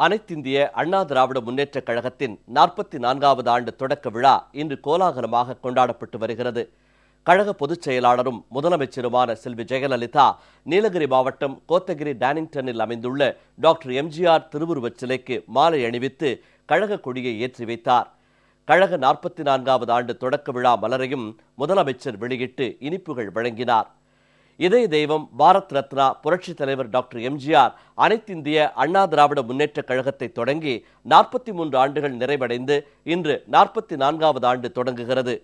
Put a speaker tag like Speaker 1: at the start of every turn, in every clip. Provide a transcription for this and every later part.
Speaker 1: அனைத்திந்திய அண்ணா திராவிட முன்னேற்றக் கழகத்தின் நாற்பத்தி நான்காவது ஆண்டு தொடக்க விழா இன்று கோலாகலமாக கொண்டாடப்பட்டு வருகிறது. கழக பொதுச் செயலாளரும் முதலமைச்சருமான செல்வி ஜெயலலிதா நீலகிரி மாவட்டம் கோத்தகிரி டேனிங்டனில் அமைந்துள்ள டாக்டர் எம்ஜிஆர் திருவுருவச் சிலைக்கு மாலை அணிவித்து கழக கொடியை ஏற்றி வைத்தார். கழக நாற்பத்தி நான்காவது ஆண்டு தொடக்க விழா மலரையும் முதலமைச்சர் வெளியிட்டு இனிப்புகள் வழங்கினார். இதய தெய்வம் பாரத் ரத்னா புரட்சித் தலைவர் டாக்டர் எம்ஜிஆர் அனைத்திந்திய அண்ணா திராவிட முன்னேற்றக் கழகத்தை தொடங்கி நாற்பத்தி மூன்று ஆண்டுகள் நிறைவடைந்து இன்று நாற்பத்தி நான்காவது ஆண்டு தொடங்குகிறது.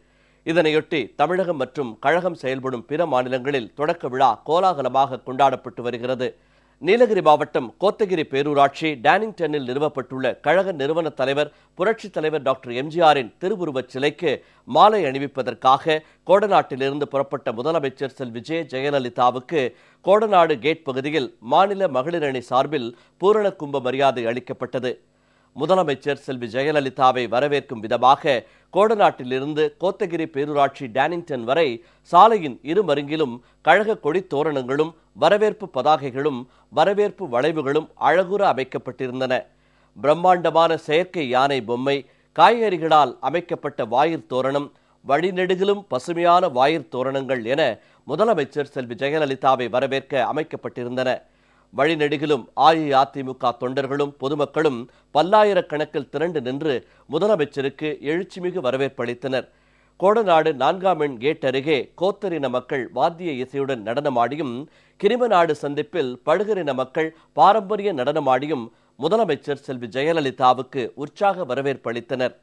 Speaker 1: இதனையொட்டி தமிழகம் மற்றும் கழகம் செயல்படும் பிற மாநிலங்களில் தொடக்க விழா கோலாகலமாக கொண்டாடப்பட்டு வருகிறது. நீலகிரி மாவட்டம் கோத்தகிரி பேரூராட்சி டேனிங்டனில் நிறுவப்பட்டுள்ள கழக நிறுவன தலைவர் புரட்சித் தலைவர் டாக்டர் எம்ஜிஆரின் திருவுருவச் சிலைக்கு மாலை அணிவிப்பதற்காக கோடநாட்டிலிருந்து புறப்பட்ட முதலமைச்சர் செல்வி ஜெ ஜெயலலிதாவுக்கு கோடநாடு கேட் பகுதியில் மாநில மகளிர் அணி சார்பில் பூரண கும்ப மரியாதை அளிக்கப்பட்டது. முதலமைச்சர் செல்வி ஜெயலலிதாவை வரவேற்கும் விதமாக கோடநாட்டிலிருந்து கோத்தகிரி பேரூராட்சி டேனிங்டன் வரை சாலையின் இருமருங்கிலும் கழக கொடி தோரணங்களும் வரவேற்பு பதாகைகளும் வரவேற்பு வளைவுகளும் அழகுற அமைக்கப்பட்டிருந்தன. பிரம்மாண்டமான செயற்கை யானை பொம்மை காய்கறிகளால் அமைக்கப்பட்ட வாயிற் தோரணம் வழிநெடுகிலும் பசுமையான வாயிற் தோரணங்கள் என முதலமைச்சர் செல்வி ஜெயலலிதாவை வரவேற்க அமைக்கப்பட்டிருந்தன. வழிநெடுகிலும் அஇஅதிமுக தொண்டர்களும் பொதுமக்களும் பல்லாயிரக்கணக்கில் திரண்டு நின்று முதலமைச்சருக்கு எழுச்சிமிகு வரவேற்பளித்தனர் கோடநாடு நான்காம் எண் கேட் அருகே கோத்தரின மக்கள் வாத்திய இசையுடன் நடனமாடியும் கிரிமநாடு சந்திப்பில் படுகரின மக்கள் பாரம்பரிய நடனமாடியும் முதலமைச்சர் செல்வி ஜெயலலிதாவுக்கு உற்சாக வரவேற்பளித்தனர்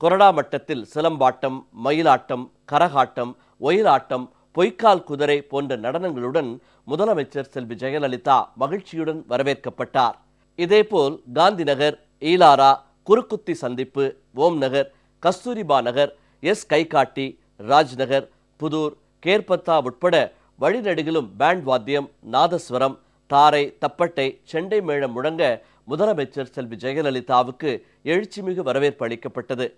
Speaker 1: கொரடா மட்டத்தில் சிலம்பாட்டம் மயிலாட்டம் கரகாட்டம் ஒயிலாட்டம் பொய்க்கால் குதிரை போன்ற நடனங்களுடன் முதலமைச்சர் செல்வி ஜெயலலிதா மகிழ்ச்சியுடன் வரவேற்கப்பட்டார். இதேபோல் காந்திநகர் ஈலாரா குறுக்குத்தி சந்திப்பு ஓம் நகர் கஸ்தூரிபா நகர் எஸ் கைகாட்டி ராஜ்நகர் புதூர் கேர்பத்தா உட்பட வழிநெடுகிலும் பேண்ட் வாத்தியம் நாதஸ்வரம் தாரை தப்பட்டை செண்டை மேளம் முழங்க முதலமைச்சர் செல்வி ஜெயலலிதாவுக்கு எழுச்சிமிகு வரவேற்பு அளிக்கப்பட்டது.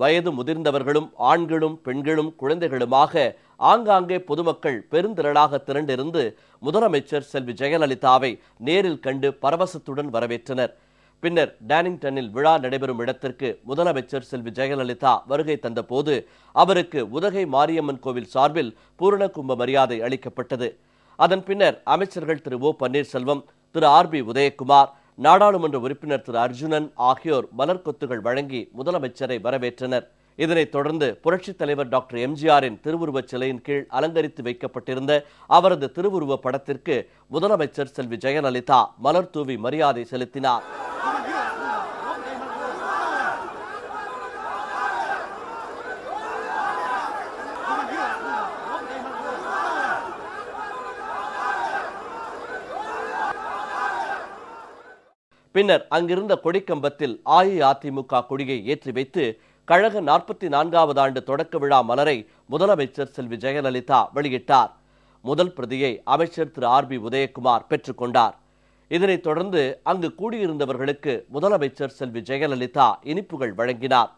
Speaker 1: வயது முதிர்ந்தவர்களும் ஆண்களும் பெண்களும் குழந்தைகளுமாக ஆங்காங்கே பொதுமக்கள் பெருந்திரளாக திரண்டிருந்து முதலமைச்சர் செல்வி ஜெயலலிதாவை நேரில் கண்டு பரவசத்துடன் வரவேற்றனர். பின்னர் டேனிங்டனில் விழா நடைபெறும் இடத்திற்கு முதலமைச்சர் செல்வி ஜெயலலிதா வருகை தந்தபோது அவருக்கு உதகை மாரியம்மன் கோவில் சார்பில் பூரண கும்ப மரியாதை அளிக்கப்பட்டது. அதன் பின்னர் அமைச்சர்கள் திரு ஓ பன்னீர்செல்வம் திரு ஆர் பி உதயகுமார் நாடாளுமன்ற உறுப்பினர் திரு அர்ஜுனன் ஆகியோர் மலர் கொத்துகள் வழங்கி முதலமைச்சரை வரவேற்றனர். இதனைத் தொடர்ந்து புரட்சித் தலைவர் டாக்டர் எம்ஜிஆரின் திருவுருவச் சிலையின் கீழ் அலங்கரித்து வைக்கப்பட்டிருந்த அவரது திருவுருவ படத்திற்கு முதலமைச்சர் செல்வி ஜெயலலிதா மலர் தூவி மரியாதை செலுத்தினார். பின்னர் அங்கிருந்த கொடிக்கம்பத்தில் அஇஅதிமுக கொடியை ஏற்றி வைத்து கழக நாற்பத்தி நான்காவது ஆண்டு தொடக்க விழா மலரை முதலமைச்சர் செல்வி ஜெயலலிதா வெளியிட்டார். முதல் பிரதியை அமைச்சர் திரு ஆர் பி உதயகுமார் பெற்றுக்கொண்டார் இதனைத் தொடர்ந்து அங்கு கூடியிருந்தவர்களுக்கு முதலமைச்சர் செல்வி ஜெயலலிதா இனிப்புகள் வழங்கினார்.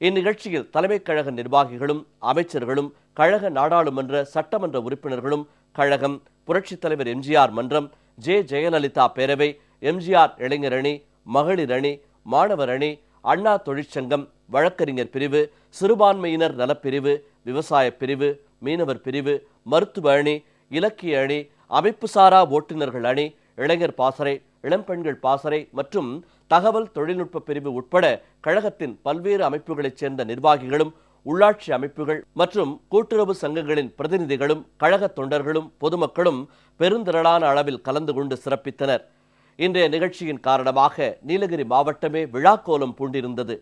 Speaker 1: இந்நிகழ்ச்சியில் தலைமைக் கழக நிர்வாகிகளும் அமைச்சர்களும் கழக நாடாளுமன்ற சட்டமன்ற உறுப்பினர்களும் கழகம் புரட்சித் தலைவர் எம்ஜிஆர் மன்றம் ஜே ஜெயலலிதா பேரவை எம்ஜிஆர் இளைஞர் அணி மகளிர் அணி மாணவர் அணி அண்ணா தொழிற்சங்கம் வழக்கறிஞர் பிரிவு சிறுபான்மையினர் நலப்பிரிவு விவசாய பிரிவு மீனவர் பிரிவு மருத்துவ அணி இலக்கிய அணி அமைப்புசாரா ஓட்டுநர்கள் அணி இளைஞர் பாசறை இளம்பெண்கள் பாசறை மற்றும் தகவல் தொழில்நுட்ப பிரிவு உட்பட கழகத்தின் பல்வேறு அமைப்புகளைச் சேர்ந்த நிர்வாகிகளும் உள்ளாட்சி அமைப்புகள் மற்றும் கூட்டுறவு சங்கங்களின் பிரதிநிதிகளும் கழக தொண்டர்களும் பொதுமக்களும் பெருந்திரளான அளவில் கலந்து கொண்டு சிறப்பித்தனர். இன்றைய நிகழ்ச்சியின் காரணமாக நீலகிரி மாவட்டமே விழாக்கோலம் பூண்டிருந்தது.